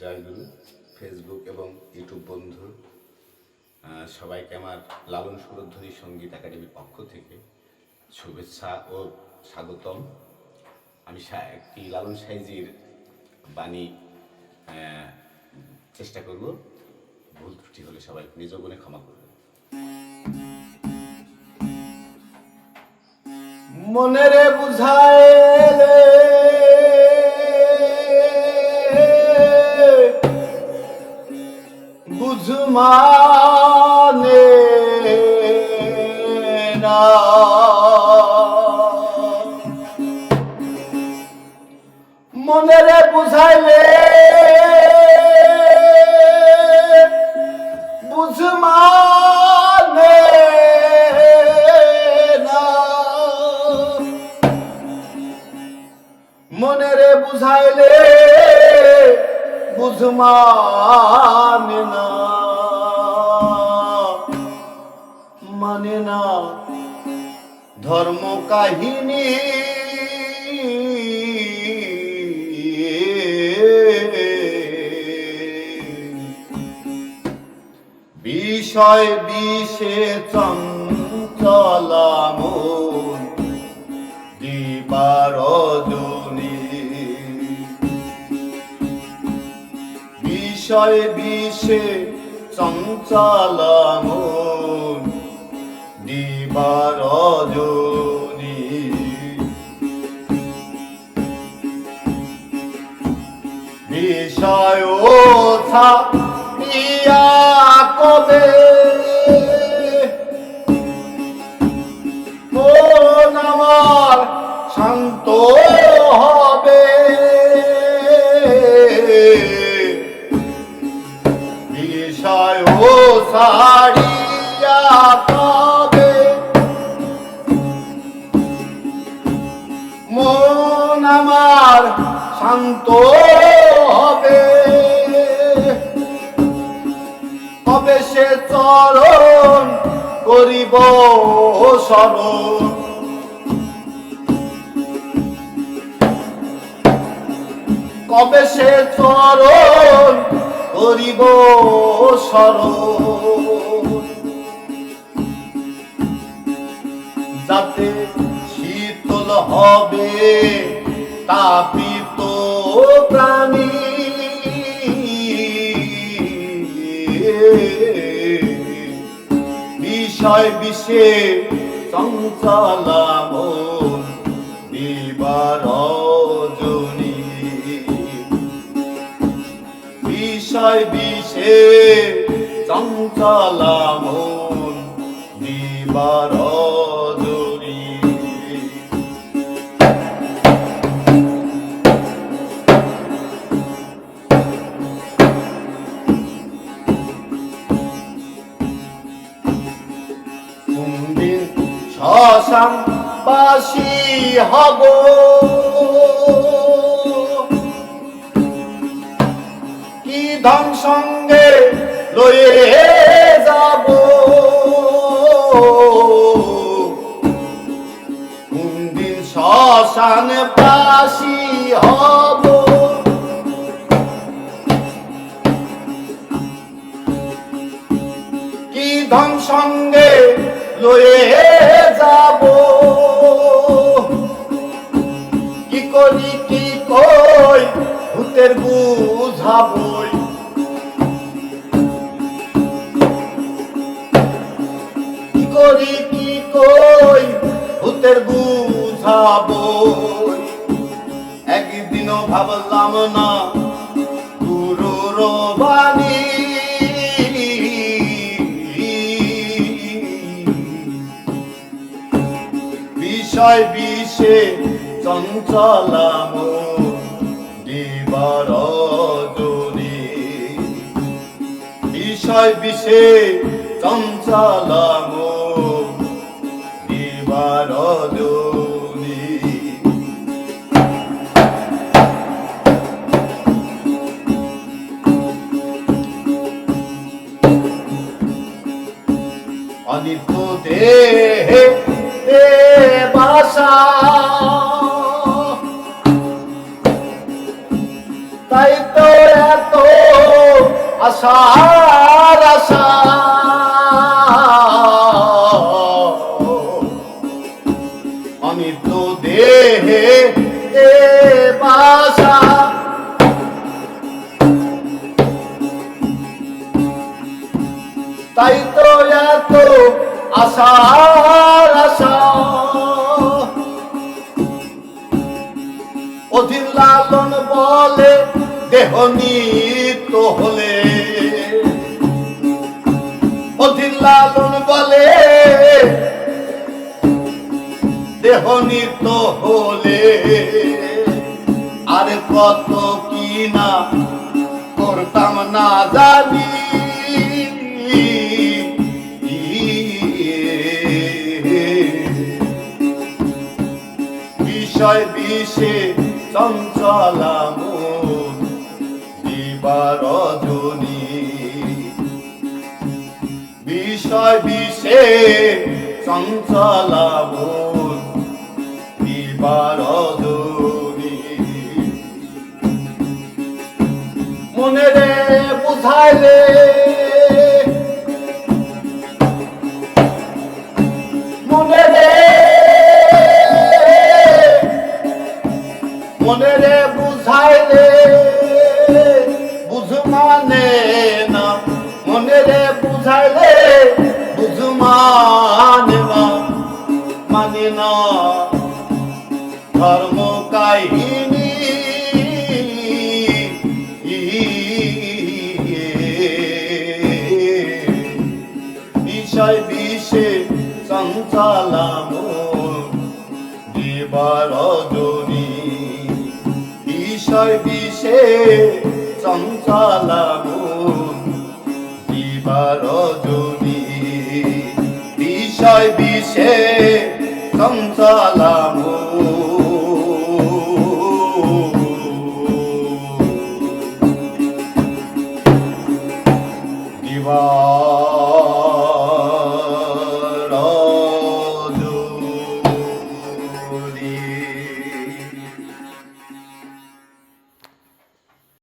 জয়গুরু Facebook এবং YouTube বন্ধু। সবাইকে আমার লালন সুরধ্বনি সংগীত একাডেমির পক্ষ থেকে শুভেচ্ছা ও স্বাগতম। আমি একটি লালন সাইজির বাণী চেষ্টা করব। ভুল ত্রুটি হলে সবাই নিজ গুণে ক্ষমা করবেন। মনেরে বুঝায় মনেরে বুঝাইলে। বুঝমানে মনেরে বুঝাইলে বুঝমানে না। মানে না ধর্ম কাহিনী বিষয় বিষে চঞ্চলাম দিবারজনী বিষয় বিষে চঞ্চলাম দিবারজনী বিষয় ওথা ইয়া শান্ত হবে। হবে সে চরণ করিব স্মরণ কবে সে চরণ করিব স্মরণ যাতে শীতল হবে তাপিত বিষয় বিষে চঞ্চলাম দিবার জনী বিষয় বিষে চঞ্চলাম দিবার শ্মশান বাসি হব। কি ধন সঙ্গে লয়ে যাব? কোনদিন শ্মশান বাসি হব? কি ধন সঙ্গে লয়ে ভূতের বুঝাবই। কি করি, কি কই ভূতের বুঝাবই। একদিনও ভাবলাম না গুরুর বিষয় বিষে চঞ্চলাম। দিবার দূরে বিষয় বিষে চঞ্চলাম। দিবার আশার আশা তো দেহে বাসা। তাই তো এত আশার আশা অধীর লালন বলে দেহ নিত হলে লালন বলে। দেহ নিত হলে। আর কত কি না করতাম না জানি। বিষয় বিষে চঞ্চলাম দিবারজনী বিষয় বিষে দিবারজনী মনে রে বুঝাইলে মনে রে মনে রে বুঝাইলে বুঝ মানে না। মনে রে বুঝাইলে হৃদয় বিষে সঞ্চালাম বিষয় বিষে সঞ্চালাম দেবার বিষয় বিষে সঞ্চালাম